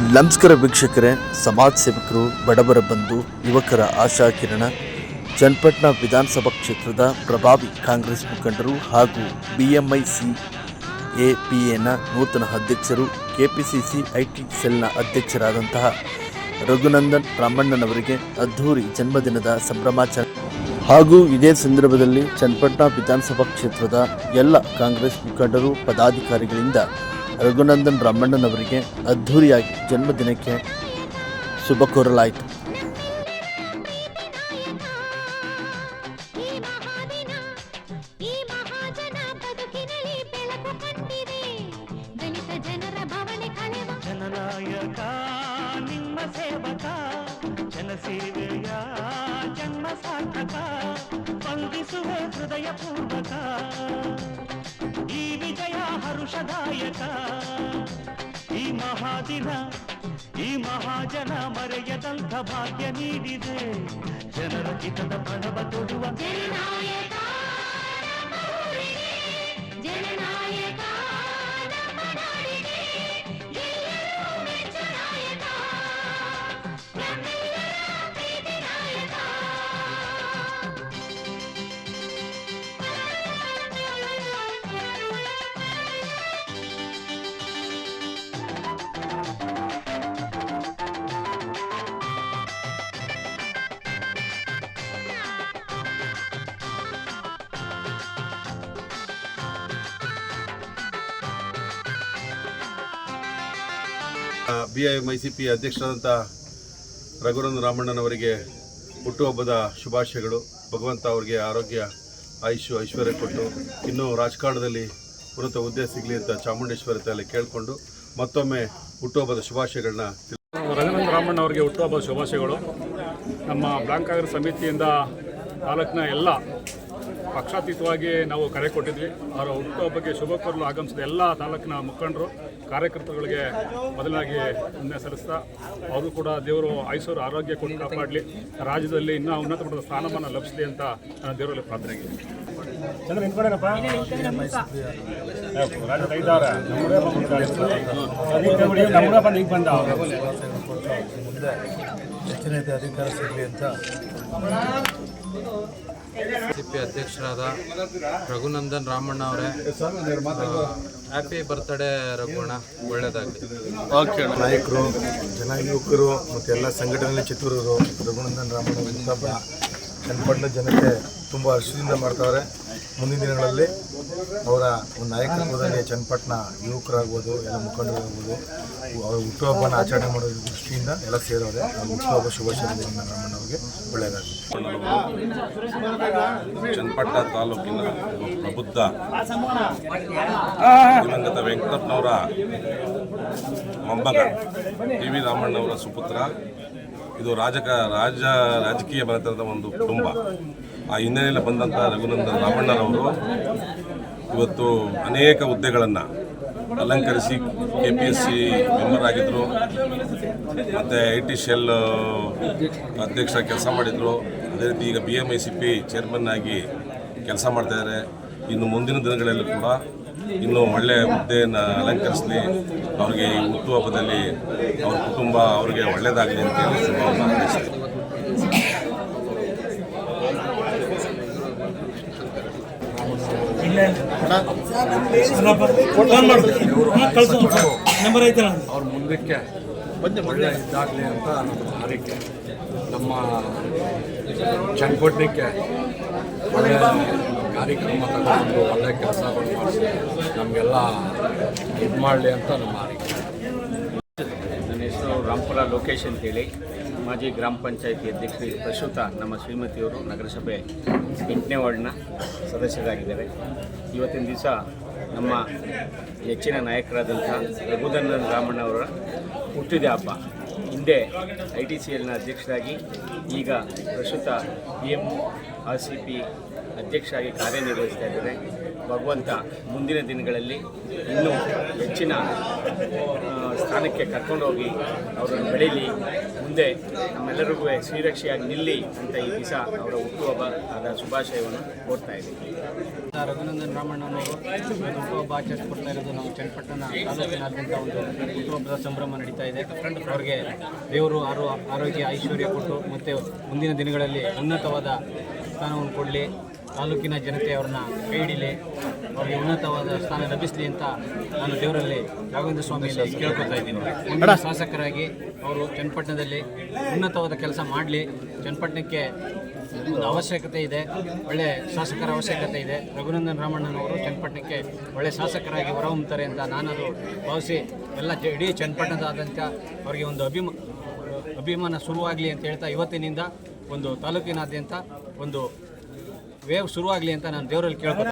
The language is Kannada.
ನಮಸ್ಕಾರ ವೀಕ್ಷಕರೇ, ಸಮಾಜ ಸೇವಕರು, ಬಡವರ ಬಂಧು, ಯುವಕರ ಆಶಾ ಕಿರಣ. ಚನ್ನಪಟ್ಟಣ ವಿಧಾನಸಭಾ ಕ್ಷೇತ್ರದ ಪ್ರಭಾವಿ ಕಾಂಗ್ರೆಸ್ ಮುಖಂಡರು ಹಾಗೂ ಬಿಎಂಐಸಿ ಎಪಿಎನ ನೂತನ ಅಧ್ಯಕ್ಷರು, ಕೆಪಿಸಿಸಿ ಐಟಿ ಸೆಲ್ನ ಅಧ್ಯಕ್ಷರಾದಂತಹ ರಘುನಂದನ್ ರಾಮಣ್ಣನವರಿಗೆ ಅದ್ಧೂರಿ ಜನ್ಮದಿನದ ಸಂಭ್ರಮಾಚರಣೆ. ಹಾಗೂ ಇದೇ ಸಂದರ್ಭದಲ್ಲಿ ಚನ್ನಪಟ್ಟಣ ವಿಧಾನಸಭಾ ಕ್ಷೇತ್ರದ ಎಲ್ಲ ಕಾಂಗ್ರೆಸ್ ಮುಖಂಡರು, ಪದಾಧಿಕಾರಿಗಳಿಂದ ರಘುನಂದನ್ ರಾಮಣ್ಣನವರಿಗೆ ಅದ್ಧೂರಿಯಾಗಿ ಜನ್ಮದಿನಕ್ಕೆ ಶುಭ ಕೋರಲಾಯಿತು. ಜನಸೇವೆಯ ಜನ್ಮ ಸಾರ್ಥಕ ಸ್ಪಂದಿಸುವ ಹೃದಯ ಪೂರ್ವಕ ಈ ವಿಜಯ ಹರುಷದಾಯಕ. ಈ ಮಹಾದಿನ ಈ ಮಹಾಜನ ಮರೆಯದಂಥ ಭಾಗ್ಯ ನೀಡಿದೆ. ಜನರ ಹಿತದ ಪ್ರಣವ ತೊಡುವ B I M C P ಅಧ್ಯಕ್ಷರಾದಂಥ ರಘುರಂದ ರಾಮಣ್ಣನವರಿಗೆ ಹುಟ್ಟುಹಬ್ಬದ ಶುಭಾಶಯಗಳು. ಭಗವಂತ ಅವರಿಗೆ ಆರೋಗ್ಯ ಆಯುಷು ಐಶ್ವರ್ಯ ಕೊಟ್ಟು ಇನ್ನೂ ರಾಜಕಾರಣದಲ್ಲಿ ಉನ್ನತ ಹುದ್ದೆ ಸಿಗಲಿ ಅಂತ ಚಾಮುಂಡೇಶ್ವರಿ ತಲೆ ಕೇಳಿಕೊಂಡು ಮತ್ತೊಮ್ಮೆ ಹುಟ್ಟುಹಬ್ಬದ ಶುಭಾಶಯಗಳನ್ನ ರಘುನಂದ ರಾಮಣ್ಣ ಅವರಿಗೆ ಹುಟ್ಟುಹಬ್ಬದ ಶುಭಾಶಯಗಳು. ನಮ್ಮ ಬ್ಲಾಕ್ ಕಾಂಗ್ರೆಸ್ ಸಮಿತಿಯಿಂದ ತಾಲೂಕಿನ ಎಲ್ಲ ಪಕ್ಷಾತೀತವಾಗಿ ನಾವು ಕರೆ ಕೊಟ್ಟಿದ್ವಿ. ಅವರ ಹುಟ್ಟುಹಬ್ಬಕ್ಕೆ ಶುಭ ಕೋರಲು ಆಗಮಿಸಿದ ಎಲ್ಲ ತಾಲೂಕಿನ ಮುಖಂಡರು ಕಾರ್ಯಕರ್ತರುಗಳಿಗೆ ಮೊದಲಾಗಿ ಪುಣ್ಯ ಸಲ್ಲಿಸ್ತಾ ಅವರು ಕೂಡ ದೇವರು ಐಸೂರು ಆರೋಗ್ಯ ಕೊಟ್ಟು ಕಾಪಾಡಲಿ. ರಾಜ್ಯದಲ್ಲಿ ಇನ್ನೂ ಉನ್ನತ ಮಟ್ಟದ ಸ್ಥಾನಮಾನ ಲಭಿಸಲಿ ಅಂತ ನಾನು ದೇವರಲ್ಲಿ ಪ್ರಾರ್ಥನೆ ಮುಂದೆ ಹೆಚ್ಚಿನ ಅಧಿಕಾರ ಸಿಗಲಿ ಅಂತ. ಸಿಪಿ ಅಧ್ಯಕ್ಷರಾದ ರಘುನಂದನ್ ರಾಮಣ್ಣ ಅವರೇ. ಹ್ಯಾಪಿ ಬರ್ತ್ಡೇ ರಘುಣ್ಣ ಒಳ್ಳೇದಾಗಲಿ. ನಾಯಕರು ಜನ ಯುವಕರು ಮತ್ತು ಎಲ್ಲ ಸಂಘಟನೆ ಚಿತ್ರರು ರಘುನಂದನ್ ರಾಮಣ್ಣ ಚನ್ನಪಟ್ಟಣ ಜನತೆ ತುಂಬ ಹರ್ಷದಿಂದ ಮಾಡ್ತಾವ್ರೆ. ಮುಂದಿನ ದಿನಗಳಲ್ಲಿ ಅವರ ಒಂದು ನಾಯಕತ್ವದಲ್ಲಿ ಚನ್ನಪಟ್ಟಣ ಯುವಕರಾಗ್ಬೋದು, ಎಲ್ಲ ಮುಖಂಡರಾಗ್ಬೋದು, ಅವರ ಹುಟ್ಟುಹಬ್ಬನ ಆಚರಣೆ ಮಾಡೋ ದೃಷ್ಟಿಯಿಂದ ಎಲ್ಲ ಅವ್ರ ಹುಟ್ಟುಹಬ್ಬ ಶುಭಾಶಯಗಳನ್ನು ರಾಮಣ್ಣ ಒಳ್ಳೆಯದಾಗುತ್ತೆ ಚನ್ನಪಟ್ಟಣ ತಾಲೂಕಿನ ಪ್ರಬುದ್ಧ ದಿವಂಗತ ವೆಂಕಟಪ್ಪನವರ ಮೊಮ್ಮಗ ಟಿ ವಿ ರಾಮಣ್ಣವರ ಸುಪುತ್ರ. ಇದು ರಾಜಕ ರಾಜ ರಾಜಕೀಯ ಮನೆತನದ ಒಂದು ಕುಟುಂಬ. ಆ ಹಿನ್ನೆಲೆಯಲ್ಲಿ ಬಂದಂಥ ರಘುನಂದನ್ ರಾಮಣ್ಣರವರು ಇವತ್ತು ಅನೇಕ ಹುದ್ದೆಗಳನ್ನು ಅಲಂಕರಿಸಿ K P S C member ಆಗಿದ್ದರು ಮತ್ತು ಐ ಟಿ ಶೆಲ್ ಅಧ್ಯಕ್ಷ ಕೆಲಸ ಮಾಡಿದರು. ಅದೇ ರೀತಿ ಈಗ B M I C P chairman ಆಗಿ ಕೆಲಸ ಮಾಡ್ತಾಯಿದ್ದಾರೆ ಇನ್ನು ಮುಂದಿನ ದಿನಗಳಲ್ಲಿ ಕೂಡ ಇನ್ನೂ ಒಳ್ಳೆಯ ಹುದ್ದೆಯನ್ನು ಅಲಂಕರಿಸಲಿ, ಅವ್ರಿಗೆ ಈ ಹುಟ್ಟುಹಬ್ಬದಲ್ಲಿ ಅವ್ರ ಕುಟುಂಬ ಅವ್ರಿಗೆ ಒಳ್ಳೆಯದಾಗಲಿ ಅಂತ ಹೇಳಿ ಶುಭವನ್ನು ಹಾರೈಸ್ತೀನಿ ಅವ್ರ ಮುಂದಕ್ಕೆ ಒಳ್ಳೆ ಇದಾಗಲಿ ಅಂತ ನಮ್ಮ ಹಾರೈಕೆ. ನಮ್ಮ ಚನ್ನಪಟ್ಟಣಕ್ಕೆ ಒಳ್ಳೆಯ ಕಾರ್ಯಕ್ರಮ ತಗೊಂಡು ಒಳ್ಳೆಯ ಕೆಲಸಗಳು ಮಾಡಿಸಿ, ನಮಗೆಲ್ಲ ಇದು ಮಾಡಲಿ ಅಂತ ನಮ್ಮ ನನ್ನ ಹೆಸರು ರಾಂಪುರ ಲೋಕೇಶ್ ಅಂತೇಳಿ ಮಾಜಿ ಗ್ರಾಮ ಪಂಚಾಯತಿ ಅಧ್ಯಕ್ಷೆ ಪ್ರಸ್ತುತ ನಮ್ಮ ಶ್ರೀಮತಿಯವರು ನಗರಸಭೆ ಎಂಟನೇ ವಾರ್ಡ್ನ ಸದಸ್ಯರಾಗಿದ್ದಾರೆ. ಇವತ್ತಿನ ದಿವಸ ನಮ್ಮ ನೆಚ್ಚಿನ ನಾಯಕರಾದಂಥ ರಘುದಂಡನ್ ರಾಮಣ್ಣ ಅವರ ಹುಟ್ಟಿದ ಹಬ್ಬ ಹಿಂದೆ ಐ ಟಿ ಸಿ ಎಲ್ನ ಅಧ್ಯಕ್ಷರಾಗಿ ಈಗ ಪ್ರಸ್ತುತ B M R C P ಅಧ್ಯಕ್ಷರಾಗಿ ಕಾರ್ಯನಿರ್ವಹಿಸ್ತಾ ಇದ್ದಾರೆ ಭಗವಂತ ಮುಂದಿನ ದಿನಗಳಲ್ಲಿ ಇನ್ನೂ ಹೆಚ್ಚಿನ ಸ್ಥಾನಕ್ಕೆ ಕರ್ಕೊಂಡೋಗಿ ಅವರನ್ನು ಬೆಳೀಲಿ. ಮುಂದೆ ನಮ್ಮೆಲ್ಲರಿಗೂ ಶ್ರೀರಕ್ಷೆಯಾಗಿ ನಿಲ್ಲಿ ಅಂತ ಈ ದಿವಸ ಅವರ ಹುಟ್ಟುಹಬ್ಬ ಆದ ಶುಭಾಶಯವನ್ನು ಕೋರ್ತಾ ಇದ್ದೀವಿ ರಘುನಂದನ್ ರಾಮಣ್ಣನವರು ಹುಟ್ಟುಹಬ್ಬ ಆಚರಿಸ್ಕೊಡ್ತಾ ಇರೋದು ನಮ್ಮ ಚನ್ನಪಟ್ಟಣ ತಾಲೂಕಿನಾದ್ಯಂತ ಒಂದು ಹುಟ್ಟುಹಬ್ಬದ ಸಂಭ್ರಮ ನಡೀತಾ ಇದೆ. ಅವರಿಗೆ ದೇವರು ಆರೋ ಆರೋಗ್ಯ ಐಶ್ವರ್ಯ ಕೊಟ್ಟು ಮತ್ತು ಮುಂದಿನ ದಿನಗಳಲ್ಲಿ ಉನ್ನತವಾದ ಸ್ಥಾನವನ್ನು ಕೊಡಲಿ. ತಾಲೂಕಿನ ಜನತೆ ಅವ್ರನ್ನ ಕೈ ಹಿಡೀಲಿ ಅವರಿಗೆ ಉನ್ನತವಾದ ಸ್ಥಾನ ಲಭಿಸಲಿ ಅಂತ ನಾನು ದೇವರಲ್ಲಿ ರಾಘವೇಂದ್ರ ಸ್ವಾಮಿಯಲ್ಲಿ ಕೇಳ್ಕೊತಾ ಇದ್ದೀನಿ. ಶಾಸಕರಾಗಿ ಅವರು ಚನ್ನಪಟ್ಟಣದಲ್ಲಿ ಉನ್ನತವಾದ ಕೆಲಸ ಮಾಡಲಿ. ಚನ್ನಪಟ್ಟಣಕ್ಕೆ ಒಂದು ಅವಶ್ಯಕತೆ ಇದೆ ಒಳ್ಳೆ ಶಾಸಕರ ಅವಶ್ಯಕತೆ ಇದೆ. ರಘುನಂದನ್ ರಾಮಣ್ಣನವರು ಚನ್ನಪಟ್ಟಣಕ್ಕೆ ಒಳ್ಳೆ ಶಾಸಕರಾಗಿ ಹೊರಹೊಮ್ಮುತ್ತಾರೆ ಅಂತ ನಾನದು ಭಾವಿಸಿ ಎಲ್ಲ ಇಡೀ ಚನ್ನಪಟ್ಟಣದಾದಂಥ ಅವರಿಗೆ ಒಂದು ಅಭಿಮ ಅಭಿಮಾನ ಶುರುವಾಗಲಿ ಅಂತ ಹೇಳ್ತಾ ಇವತ್ತಿನಿಂದ ಒಂದು ತಾಲೂಕಿನಾದ್ಯಂತ ಒಂದು ವೇವ್ ಶುರುವಾಗಲಿ ಅಂತ ನಾನು ದೇವರಲ್ಲಿ ಕೇಳ್ಕೊತೀನಿ.